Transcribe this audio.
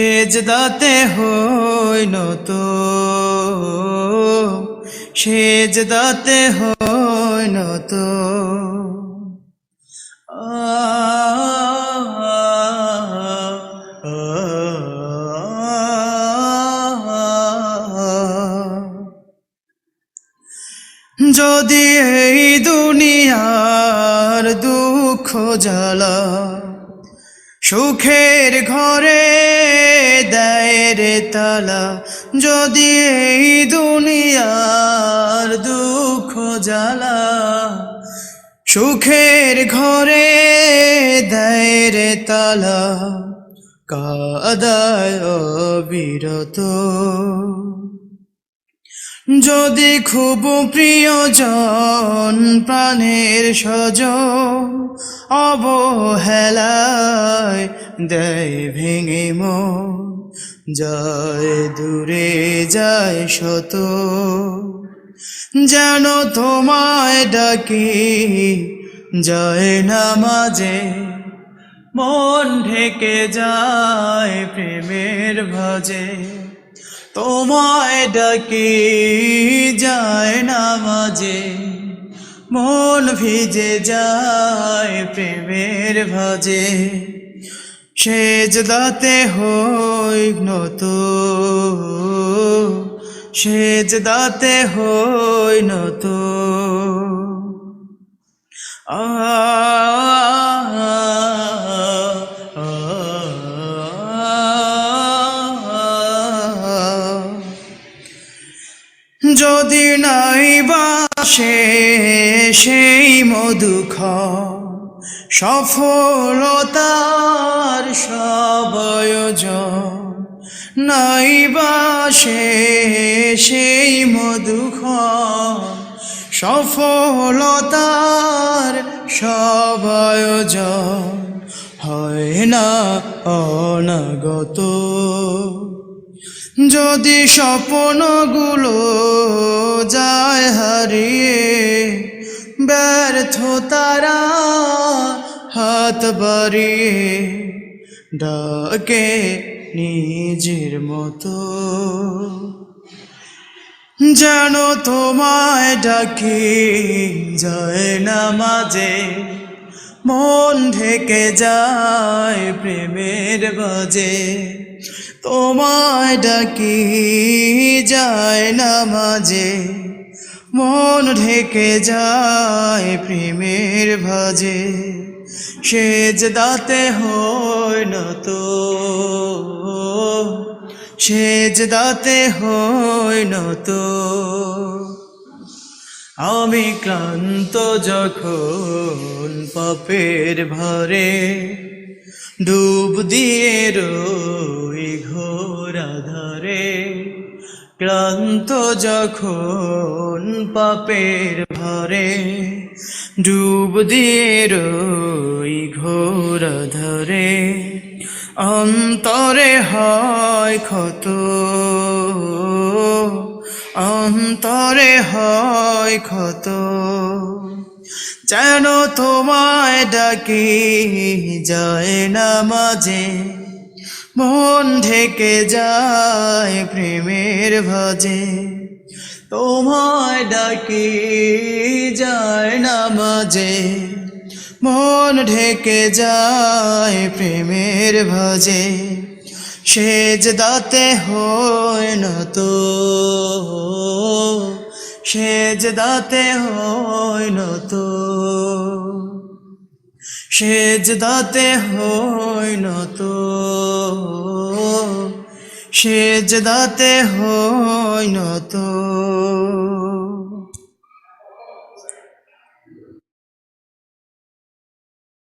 সেজদাতে হইন তো সেজদাতে হইন তো যদি এই দুনিয়ার দুঃখ জ্বালা সুখের ঘরে দেয় রে তালা, যদি এই দুনিয়ার দুঃখ জ্বালা। সুখের ঘরে দেয় রে তালা, কাদায় অবিরত। যদি খুব প্রিয়জন প্রাণের সজ অবহেলায় দেয় ভেঙে মন, যায় দূরে, যায় শত যেন তোমায় ডাকি, যায় না মাঝে মন ঢেকে যায় প্রেমের ভাজে। তোমায় ডাকি, যায় না মাঝে মন ভিজে যায় প্রেমের ভাজে। সেজ দাতে হই নত সেজ দাতে হই নত। যদি নাই বাসে সেই মধুখ সফলতার সবয়োজন নাই বাসে সেই মধুখ সফলতার সবয়োজন হয় না অনাগত। যদি স্বপ্নগুলো যায় হারিয়ে ব্যর্থ তারা হাত বাড়িয়ে ডাকে নিজের মতো। যেন তোমায় ডাকি যায় না মাঝে, মন ঢেকে যায় প্রেমের বাজে। তোমায় ডাকি যায় না মাঝে, মন ঢেকে যায় প্রেমের ভাজে। সেজ দাতে হয় না তো সেজ দাতে হয় না তো। আমি ক্লান্ত যখন পাপের ভরে ডুব দিয়ে রই ঘোর আধারে ক্লান্ত যখন পাপের ভরে, ডুব দিয়ে রই ঘোর আধারে অন্তরে হয় ক্ষত। অন্তরে হয় ক্ষত। যেন তোমায় ডাকি, যায় না মাঝে। মন ঢেকে যায় প্রেমের ভাজে। তোমায় ডাকি, যায় না মাঝে। মন ঢেকে যায় প্রেমের ভাজে। সেজ দাতে হয় না তো। সেজ দাতে হয় না তো। সেজ দাতে হয় না তো। সেজ দাতে হয় না তো।